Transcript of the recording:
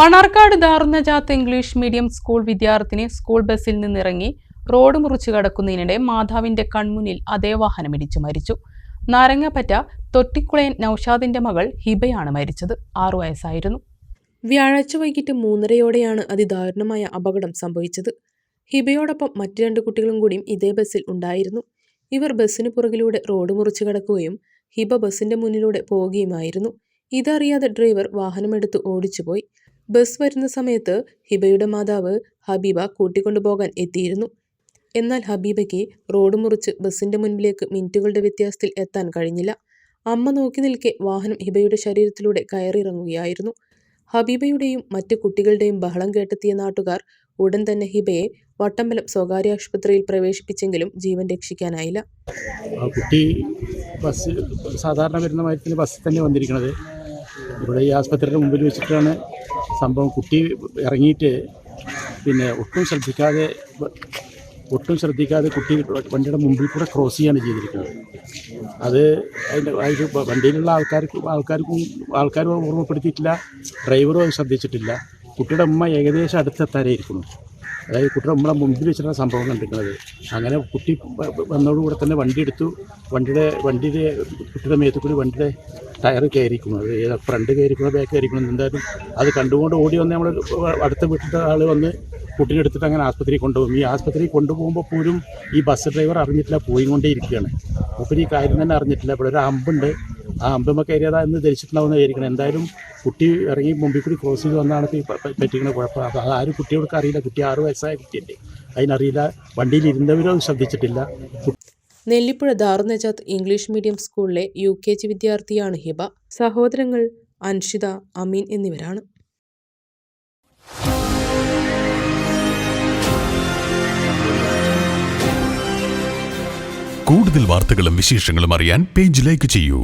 Mannarkkad Darunnajath English medium school വിദ്യാർത്ഥിനി school ബസ്സിൽ നിന്നിറങ്ങി റോഡ് മുറിച്ചു കടക്കുന്നതിനിടെ മാതാവിന്റെ കൺമുന്നിൽ അതേ വാഹനം ഇടിച്ചു മരിച്ചു. നാരങ്ങപ്പറ്റ തൊട്ടിക്കുളയൻ നൌഷാദിന്റെ മകൾ ഹിബയാണ് മരിച്ചത്. ആറു വയസ്സായിരുന്നു. വ്യാഴാഴ്ച വൈകിട്ട് മൂന്നരയോടെയാണ് അതിദാരുണമായ അപകടം സംഭവിച്ചത്. ഹിബയോടൊപ്പം മറ്റു രണ്ട് കുട്ടികളും കൂടിയും ഇതേ ബസ്സിൽ ഉണ്ടായിരുന്നു. ഇവർ ബസ്സിന് പുറകിലൂടെ റോഡ് മുറിച്ചു കടക്കുകയും ഹിബ ബസ്സിന്റെ മുന്നിലൂടെ പോവുകയുമായിരുന്നു. ഇതറിയാതെ ഡ്രൈവർ വാഹനമെടുത്ത് ഓടിച്ചുപോയി. ബസ് വരുന്ന സമയത്ത് ഹിബയുടെ മാതാവ് ഹബീബ കൂട്ടിക്കൊണ്ടുപോകാൻ എത്തിയിരുന്നു. എന്നാൽ ഹബീബയ്ക്ക് റോഡ് മുറിച്ച് ബസ്സിന്റെ മുൻപിലേക്ക് മിനിറ്റുകളുടെ വ്യത്യാസത്തിൽ എത്താൻ കഴിഞ്ഞില്ല. അമ്മ നോക്കി നിൽക്കെ വാഹനം ഹിബയുടെ ശരീരത്തിലൂടെ കയറിയിറങ്ങുകയായിരുന്നു. ഹബീബയുടെയും മറ്റ് കുട്ടികളുടെയും ബഹളം കേട്ടെത്തിയ നാട്ടുകാർ ഉടൻ തന്നെ ഹിബയെ വട്ടമ്പലം സ്വകാര്യ ആശുപത്രിയിൽ പ്രവേശിപ്പിച്ചെങ്കിലും ജീവൻ രക്ഷിക്കാനായില്ല. കുട്ടി ബസ് സാധാരണ വരുന്ന മാറ്റത്തിന് ബസ്സിൽ തന്നെ വന്നിരിക്കുന്നത് ഇവിടെ ഈ ആസ്പത്രിയുടെ മുമ്പിൽ വെച്ചിട്ടാണ് സംഭവം കുട്ടി ഇറങ്ങിയിട്ട് പിന്നെ ഒട്ടും ശ്രദ്ധിക്കാതെ ഒട്ടും ശ്രദ്ധിക്കാതെ കുട്ടി വണ്ടിയുടെ മുമ്പിൽ കൂടെ ക്രോസ് ചെയ്യാണ് ചെയ്തിരിക്കുന്നത്. അത് അതിന്റെ അതിൽ വണ്ടിയിലുള്ള ആൾക്കാർക്ക് ആൾക്കാർക്കും ആൾക്കാരും ഓർമ്മപ്പെടുത്തിയിട്ടില്ല. ഡ്രൈവറും അത് ശ്രദ്ധിച്ചിട്ടില്ല. കുട്ടിയുടെ ഉമ്മ ഏകദേശം അടുത്തെത്താനായിരിക്കുന്നു. അതായത് കുട്ടിയുടെ ഉമ്മയുടെ മുമ്പിൽ വെച്ചിട്ടാണ് സംഭവം കണ്ടിരിക്കുന്നത് അങ്ങനെ കുട്ടി വന്നതോടുകൂടെ തന്നെ വണ്ടി എടുത്തു. വണ്ടിയുടെ വണ്ടിയുടെ കുട്ടിയുടെ മേത്ത് കൂടി വണ്ടിയുടെ ടയർ കയറിക്കുന്നു അത് ഏതാ ഫ്രണ്ട് കയറിക്കണോ ബാക്ക് കയറിക്കണോ എന്തായാലും അത് കണ്ടുകൊണ്ട് ഓടി വന്ന് നമ്മൾ അടുത്ത വീട്ടിലത്തെ ആൾ വന്ന് കുട്ടിനെ എടുത്തിട്ട് അങ്ങനെ ആസ്പത്രിയിൽ കൊണ്ടുപോകും. ഈ ആസ്പത്രിയിൽ കൊണ്ടുപോകുമ്പോൾ പോലും ഈ ബസ് ഡ്രൈവർ അറിഞ്ഞിട്ടില്ല പോയിക്കൊണ്ടേ ഇരിക്കുകയാണ്. അപ്പോൾ ഈ കാര്യം തന്നെ അറിഞ്ഞിട്ടില്ല. ഇവിടെ ഒരു അമ്പുണ്ട്. ആ അമ്പമ്മ കയറിയതാ എന്ന് ധരിച്ചിട്ടുണ്ടാവുന്ന വിചാരിക്കണം. എന്തായാലും കുട്ടി ഇറങ്ങി മുമ്പിൽ കൂടി ക്രോസ് ചെയ്ത് വന്നാണ് പറ്റിക്കുന്ന കുഴപ്പം. അപ്പോൾ അത് ആരും കുട്ടികൾക്ക് അറിയില്ല. കുട്ടി ആറ് വയസ്സായ കുട്ടിയല്ലേ. അതിനറിയില്ല. വണ്ടിയിൽ ഇരുന്നവരും അത് ശ്രദ്ധിച്ചിട്ടില്ല. നെല്ലിപ്പുഴ ദാറുനജാത്ത് ഇംഗ്ലീഷ് മീഡിയം സ്കൂളിലെ യു കെ ജി വിദ്യാർത്ഥിയാണ് ഹിബ. സഹോദരങ്ങൾ അൻഷിത അമീൻ എന്നിവരാണ്. കൂടുതൽ വാർത്തകളും വിശേഷങ്ങളും അറിയാൻ പേജ് ലൈക്ക് ചെയ്യൂ.